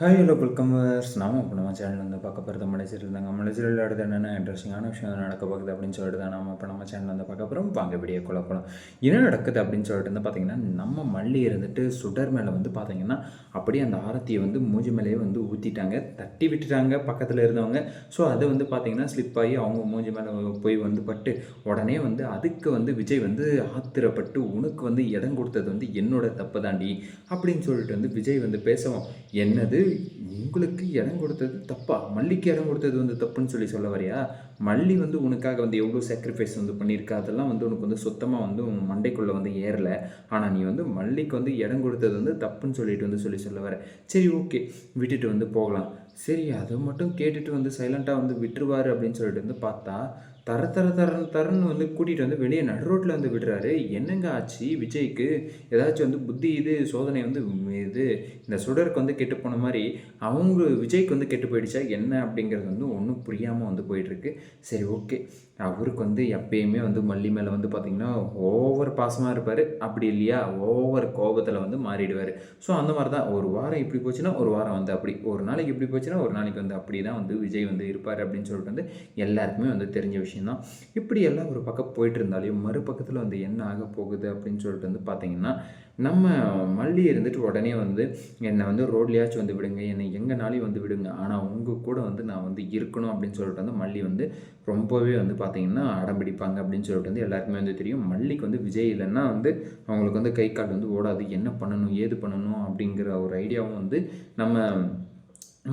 Hi hello வெல்கமர்ஸ் நாம இப்போ நம்ம சேனல் வந்து பார்க்க போகிறது மலைச்சல் இருந்தாங்க மலைச்சல் அடுத்து என்னென்ன இன்ட்ரெஸ்டிங்கான விஷயம் நடக்க போகுது அப்படின்னு சொல்லிட்டு தான் நம்ம இப்போ நம்ம சேனல் வந்து பார்க்க போகிறோம் வாங்க வீடியோ குழப்பலாம் என்ன நடக்குது அப்படின்னு சொல்லிட்டு வந்து பார்த்தீங்கன்னா நம்ம மல்லி இருந்துட்டு சுடர் மேலே வந்து பார்த்தீங்கன்னா அப்படியே அந்த ஆரத்தியை வந்து மூஞ்சி மேலேயே வந்து ஊற்றிட்டாங்க தட்டி விட்டுட்டாங்க பக்கத்தில் இருந்தவங்க. ஸோ அது வந்து பார்த்தீங்கன்னா ஸ்லிப் ஆகி அவங்க மூஞ்சி மேலே போய் வந்து பட்டு உடனே வந்து அதுக்கு வந்து விஜய் வந்து ஆத்திரப்பட்டு உனக்கு வந்து இடம் கொடுத்தது வந்து என்னோட தப்பு தாண்டி அப்படின்னு சொல்லிட்டு வந்து விஜய் வந்து பேசவும் என்னது? உங்களுக்கு இடம் கொடுத்தது தப்பா? மல்லிக்கு இடம் கொடுத்தது வந்து தப்புன்னு சொல்லி சொல்ல வரியா? மல்லி வந்து உனக்காக வந்து எவ்வளோ சாக்ரிஃபைஸ் வந்து பண்ணியிருக்கா? அதெல்லாம் வந்து உனக்கு வந்து சுத்தமாக வந்து உன் மண்டைக்குள்ளே வந்து ஏறலை. ஆனால் நீ வந்து மல்லிக்கு வந்து இடம் கொடுத்தது வந்து தப்புன்னு சொல்லிட்டு வந்து சொல்லி சொல்ல வர. சரி ஓகே விட்டுட்டு வந்து போகலாம். சரி அதை மட்டும் கேட்டுட்டு வந்து சைலண்ட்டாக வந்து விட்டுருவார் அப்படின்னு சொல்லிட்டு வந்து பார்த்தா தர தர தரன் தரன்னு வந்து கூட்டிகிட்டு வந்து வெளியே நடு ரோட்டில் வந்து விடுறாரு. என்னங்க ஆச்சு விஜய்க்கு? ஏதாச்சும் வந்து புத்தி இது சோதனை வந்து இது இந்த சுடருக்கு வந்து கெட்டு போன மாதிரி அவங்க விஜய்க்கு வந்து கெட்டு போயிடுச்சா? என்ன அப்படிங்கிறது வந்து ஒன்றும் புரியாமல் வந்து போயிட்டுருக்கு. சரி ஓகே. அவருக்கு வந்து எப்பயுமே வந்து மல்லி மேலே வந்து பார்த்திங்கன்னா ஓவர் பாசமாக இருப்பார். அப்படி இல்லையா? ஓவர் கோபத்தில் வந்து மாறிடுவார். ஸோ அந்த மாதிரி தான் ஒரு வாரம் இப்படி போச்சுன்னா ஒரு வாரம் வந்து அப்படி. ஒரு நாளைக்கு இப்படி போச்சுன்னா ஒரு நாளைக்கு வந்து அப்படி தான் வந்து விஜய் வந்து இருப்பார் அப்படின்னு சொல்லிட்டு வந்து எல்லாருக்குமே வந்து தெரிஞ்ச விஷயந்தான் இப்படி எல்லாம் ஒரு பக்கம் போயிட்டு இருந்தாலையும் மறுபக்கத்தில் வந்து என்ன ஆக போகுது அப்படின்னு சொல்லிட்டு வந்து பார்த்திங்கன்னா நம்ம மல்லி இருந்துட்டு உடனே வந்து என்னை வந்து ரோட்லேயாச்சும் வந்து விடுங்க என்னை எங்கேனாலையும் வந்து விடுங்க. ஆனால் உங்கள் கூட வந்து நான் வந்து இருக்கணும் அப்படின்னு சொல்லிட்டு வந்து மல்லி வந்து ரொம்பவே வந்து பார்த்தீங்கன்னா அடம் பிடிப்பாங்க அப்படின்னு சொல்லிட்டு வந்து எல்லாருக்குமே வந்து தெரியும். மல்லிக்கு வந்து விஜய் இல்லைன்னா வந்து அவங்களுக்கு வந்து கை கால் வந்து ஓடாது. என்ன பண்ணணும் ஏது பண்ணணும் அப்படிங்கிற ஒரு ஐடியாவும் வந்து நம்ம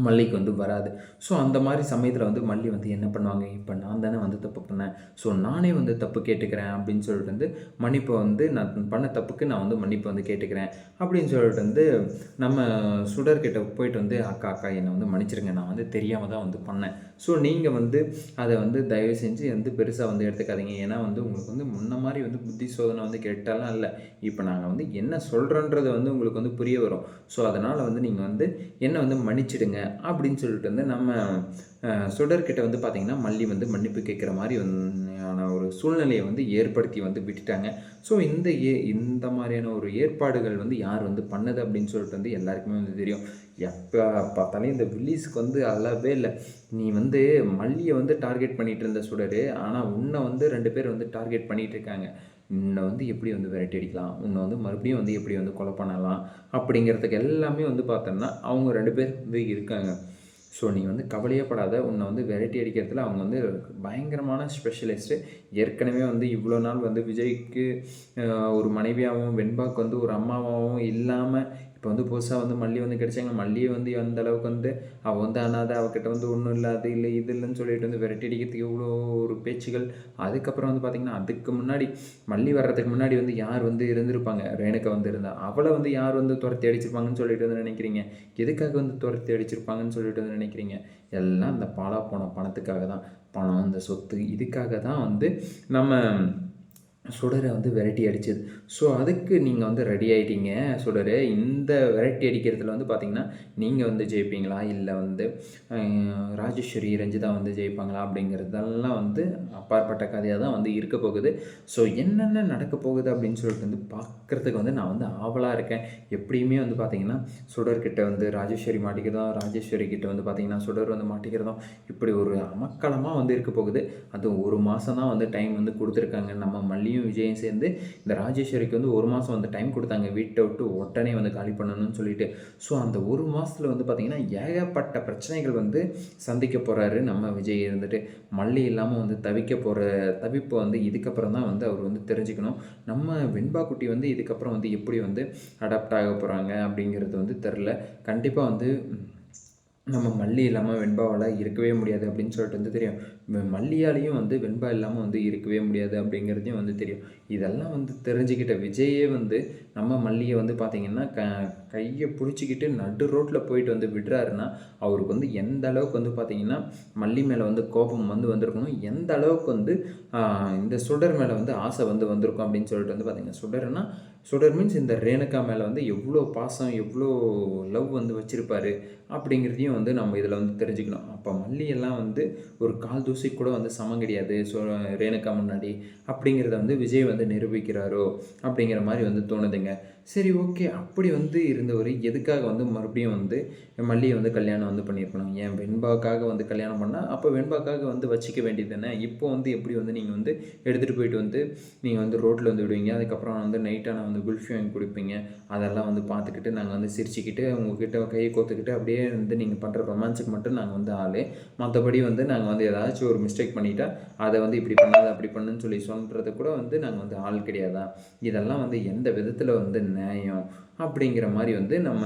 மல்லிக்கு வந்து வராது. ஸோ அந்த மாதிரி சமயத்தில் வந்து மல்லி வந்து என்ன பண்ணுவாங்க? இப்போ நான் தானே வந்து தப்பு பண்ணேன். ஸோ நானே வந்து தப்பு கேட்டுக்கிறேன் அப்படின்னு சொல்லிட்டு வந்து மன்னிப்பை வந்து நான் பண்ண தப்புக்கு நான் வந்து மன்னிப்பை வந்து கேட்டுக்கிறேன். அப்படின்னு சொல்லிட்டு வந்து நம்ம சுடர்கிட்ட போயிட்டு வந்து அக்கா அக்கா என்னை வந்து மன்னிச்சிருங்க. நான் வந்து தெரியாமல் தான் வந்து பண்ணேன். ஸோ நீங்கள் வந்து அதை வந்து தயவு செஞ்சு வந்து பெருசாக வந்து எடுத்துக்காதீங்க. ஏன்னா வந்து உங்களுக்கு வந்து முன்ன மாதிரி வந்து புத்தி சோதனை வந்து கேட்டாலாம் இல்லை. இப்போ நாங்கள் வந்து என்ன சொல்கிறோன்றது வந்து உங்களுக்கு வந்து புரிய வரும். ஸோ அதனால் வந்து நீங்கள் வந்து என்னை வந்து மன்னிச்சிடுங்க. அப்படின்னு சொல்லிட்டு வந்து நம்ம சுடர்கிட்ட வந்து பார்த்திங்கன்னா மல்லி வந்து மன்னிப்பு கேட்குற மாதிரி ஆன ஒரு சூழ்நிலையை வந்து ஏற்படுத்தி வந்து விட்டுட்டாங்க. ஸோ இந்த ஏ இந்த மாதிரியான ஒரு ஏற்பாடுகள் வந்து யார் வந்து பண்ணது அப்படின்னு சொல்லிட்டு வந்து எல்லாருக்குமே வந்து தெரியும். எப்போ பார்த்தாலும் இந்த வில்லிஸ்க்கு வந்து அல்லவே இல்லை. நீ வந்து மல்லியை வந்து டார்கெட் பண்ணிகிட்டு இருந்த சுடர் ஆனால் உன்னை வந்து ரெண்டு பேர் வந்து டார்கெட் பண்ணிகிட்டு இருக்காங்க. உன்னை வந்து எப்படி வந்து விரட்டி அடிக்கலாம்? உன்னை வந்து மறுபடியும் வந்து எப்படி வந்து கொலை பண்ணலாம்? அப்படிங்கிறதுக்கு எல்லாமே வந்து பார்த்தோம்னா அவங்க ரெண்டு பேர் வந்து இருக்காங்க. ஸோ நீ வந்து கவலையே படாத உன்னை வந்து வெரைட்டி அடிக்கிறதுல அவங்க வந்து பயங்கரமான ஸ்பெஷலிஸ்ட்டு ஏற்கனவே வந்து இவ்வளோ நாள் வந்து விஜய்க்கு ஒரு மனைவியாகவும் வெண்பாக்கு வந்து ஒரு அம்மாவாகவும் இல்லாமல் இப்போ வந்து புதுசாக வந்து மல்லி வந்து கிடைச்சாங்க. மல்லியை வந்து அந்த அளவுக்கு வந்து அவள் வந்து அனாத அவகிட்ட வந்து ஒன்றும் இல்லை அது இல்லை இது இல்லைன்னு சொல்லிட்டு வந்து விரட்டி அடிக்கிறதுக்கு இவ்வளோ ஒரு பேச்சுகள். அதுக்கப்புறம் வந்து பார்த்திங்கன்னா அதுக்கு முன்னாடி மல்லி வர்றதுக்கு முன்னாடி வந்து யார் வந்து இருந்திருப்பாங்க? ரேணுக்கா வந்து இருந்தால் அவளை வந்து யார் வந்து துரத்தி அடிச்சிருப்பாங்கன்னு சொல்லிட்டு வந்து நினைக்கிறீங்க? எதுக்காக வந்து துரத்தி அடிச்சிருப்பாங்கன்னு சொல்லிட்டு வந்து நினைக்கிறீங்க? எல்லாம் அந்த பாலா போன பணத்துக்காக தான். பணம் அந்த சொத்து இதுக்காக தான் வந்து நம்ம சுடரை வந்து வெரைட்டி அடிச்சது. ஸோ அதுக்கு நீங்கள் வந்து ரெடி ஆகிட்டீங்க சுடர் இந்த வெரைட்டி அடிக்கிறதுல வந்து பார்த்தீங்கன்னா நீங்கள் வந்து ஜெயிப்பீங்களா? இல்லை வந்து ராஜேஸ்வரி ரஞ்சிதா வந்து ஜெயிப்பாங்களா? அப்படிங்கிறதெல்லாம் வந்து அப்பாற்பட்ட கதையாக தான் வந்து இருக்க போகுது. ஸோ என்னென்ன நடக்க போகுது அப்படின்னு சொல்லிட்டு வந்து பார்க்குறதுக்கு வந்து நான் வந்து ஆவலாக இருக்கேன். எப்படியுமே வந்து பார்த்திங்கன்னா சுடர்கிட்ட வந்து ராஜேஸ்வரி மாட்டிக்கிறதும் ராஜேஸ்வரி கிட்ட வந்து பார்த்திங்கன்னா சுடர் வந்து மாட்டிக்கிறதும் இப்படி ஒரு அமக்களமாக வந்து இருக்க போகுது. அது ஒரு மாதம் தான் வந்து டைம் வந்து கொடுத்துருக்காங்க. நம்ம மல்லி ரவியும் விஜயும் சேர்ந்து இந்த ராஜேஸ்வரிக்கு வந்து ஒரு மாதம் வந்து டைம் கொடுத்தாங்க. வீட்டை விட்டு உடனே வந்து காலி பண்ணணும்னு சொல்லிட்டு. ஸோ அந்த ஒரு மாதத்தில் வந்து பார்த்திங்கன்னா ஏகப்பட்ட பிரச்சனைகள் வந்து சந்திக்க போகிறாரு நம்ம விஜய் இருந்துட்டு. மல்லி இல்லாமல் வந்து தவிக்க போகிற தவிப்பை வந்து இதுக்கப்புறம் தான் வந்து அவர் வந்து தெரிஞ்சுக்கணும். நம்ம வெண்பா குட்டி வந்து இதுக்கப்புறம் வந்து எப்படி வந்து அடாப்ட் ஆக போகிறாங்க அப்படிங்கிறது வந்து தெரில. கண்டிப்பாக வந்து நம்ம மல்லி இல்லாமல் வெண்பாவால் இருக்கவே முடியாது அப்படின்னு சொல்லிட்டு வந்து தெரியும். மல்லியாலையும் வந்து வெண்பா இல்லாமல் வந்து இருக்கவே முடியாது அப்படிங்கிறதையும் வந்து தெரியும். இதெல்லாம் வந்து தெரிஞ்சுக்கிட்ட விஜயே வந்து நம்ம மல்லியை வந்து பார்த்திங்கன்னா க கையை பிடிச்சிக்கிட்டு நடு ரோட்டில் போயிட்டு வந்து விடுறாருன்னா அவருக்கு வந்து எந்த அளவுக்கு வந்து பார்த்திங்கன்னா மல்லி மேலே வந்து கோபம் வந்து வந்திருக்கணும் எந்த அளவுக்கு வந்து இந்த சுடர் மேலே வந்து ஆசை வந்து வந்திருக்கும் அப்படின்னு சொல்லிட்டு வந்து பார்த்திங்கன்னா சுடர்னா சுடர் மீன்ஸ் இந்த ரேணுகா மேலே வந்து எவ்வளோ பாசம் எவ்வளோ லவ் வந்து வச்சுருப்பாரு அப்படிங்கிறதையும் வந்து நம்ம இதில் வந்து தெரிஞ்சுக்கணும். அப்போ மல்லியெல்லாம் வந்து ஒரு கால் தூசி கூட வந்து சமம் கிடையாது. ஸோ ரேணுகா முன்னாடி அப்படிங்கிறத வந்து விஜய் வந்து நிரூபிக்கிறாரோ அப்படிங்கிற மாதிரி வந்து தோணுதுங்க. சரி ஓகே. அப்படி வந்து இருந்தவர் எதுக்காக வந்து மறுபடியும் வந்து மல்லியை வந்து கல்யாணம் வந்து பண்ணியிருக்கணும்? ஏன் வெண்பாக்காக வந்து கல்யாணம் பண்ணால் அப்போ வெண்பாக்காக வந்து வச்சிக்க வேண்டியது தானே இப்போ வந்து எப்படி வந்து நீங்கள் வந்து எடுத்துகிட்டு போயிட்டு வந்து நீங்கள் வந்து ரோட்டில் வந்து விடுவீங்க. அதுக்கப்புறம் வந்து நைட்டான வந்து குல்ஃபி வாங்கி கொடுப்பீங்க. அதெல்லாம் வந்து பார்த்துக்கிட்டு நாங்கள் வந்து சிரிச்சுக்கிட்டு உங்ககிட்ட கையை கோத்துக்கிட்டு அப்படியே வந்து நீங்கள் பண்ணுற ரொமான்ஸுக்கு மட்டும் நாங்கள் வந்து ஆள். மற்றபடி வந்து நாங்கள் வந்து ஏதாச்சும் ஒரு மிஸ்டேக் பண்ணிட்டா அதை வந்து இப்படி பண்ணாத அப்படி பண்ணுன்னு சொல்லி சொல்கிறது கூட வந்து நாங்கள் வந்து ஆள் கிடையாதா? இதெல்லாம் வந்து எந்த விதத்தில் வந்து நியாயம்? அப்படிங்கிற மாதிரி வந்து நம்ம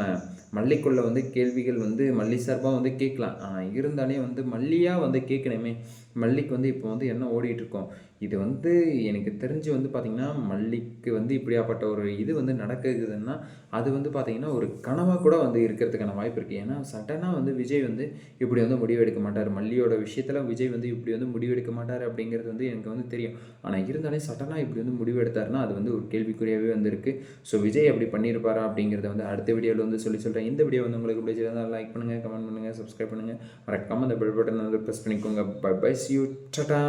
மல்லிக்குள்ள வந்து கேள்விகள் வந்து மல்லி சார்பாக வந்து கேட்கலாம். ஆனால் இருந்தாலே வந்து மல்லியாக வந்து கேட்கணுமே. மல்லிக்கு வந்து இப்போ வந்து என்ன ஓடிட்டுருக்கோம் இது வந்து எனக்கு தெரிஞ்சு வந்து பார்த்திங்கன்னா மல்லிக்கு வந்து இப்படியாப்பட்ட ஒரு இது வந்து நடக்குதுன்னா அது வந்து பார்த்திங்கன்னா ஒரு கனவாக கூட வந்து இருக்கிறதுக்கான வாய்ப்பு இருக்குது ஏன்னா சடனாக வந்து விஜய் வந்து இப்படி வந்து முடிவெடுக்க மாட்டார். மல்லியோட விஷயத்தில் விஜய் வந்து இப்படி வந்து முடிவெடுக்க மாட்டார் அப்படிங்கிறது வந்து எனக்கு வந்து தெரியும். ஆனால் இருந்தாலே சடனாக இப்படி வந்து முடிவெடுத்தாருன்னா அது வந்து ஒரு கேள்விக்குறியாகவே வந்துருக்கு ஸோ விஜய் அப்படி பண்ணியிருப்பாரா அப்படிங்கிறத வந்து அடுத்த வீடியோவில் வந்து சொல்லி சொல்கிறேன் இந்த வீடியோ வந்து உங்களுக்கு பிடிச்சிருந்தால் லைக் பண்ணுங்கள் கமெண்ட் பண்ணுங்கள் சப்ஸ்கிரைப் பண்ணுங்கள் மறக்காமல் அந்த பெல் பட்டன் வந்து ப்ரெஸ் பண்ணிக்கோங்க. Bye bye see you tata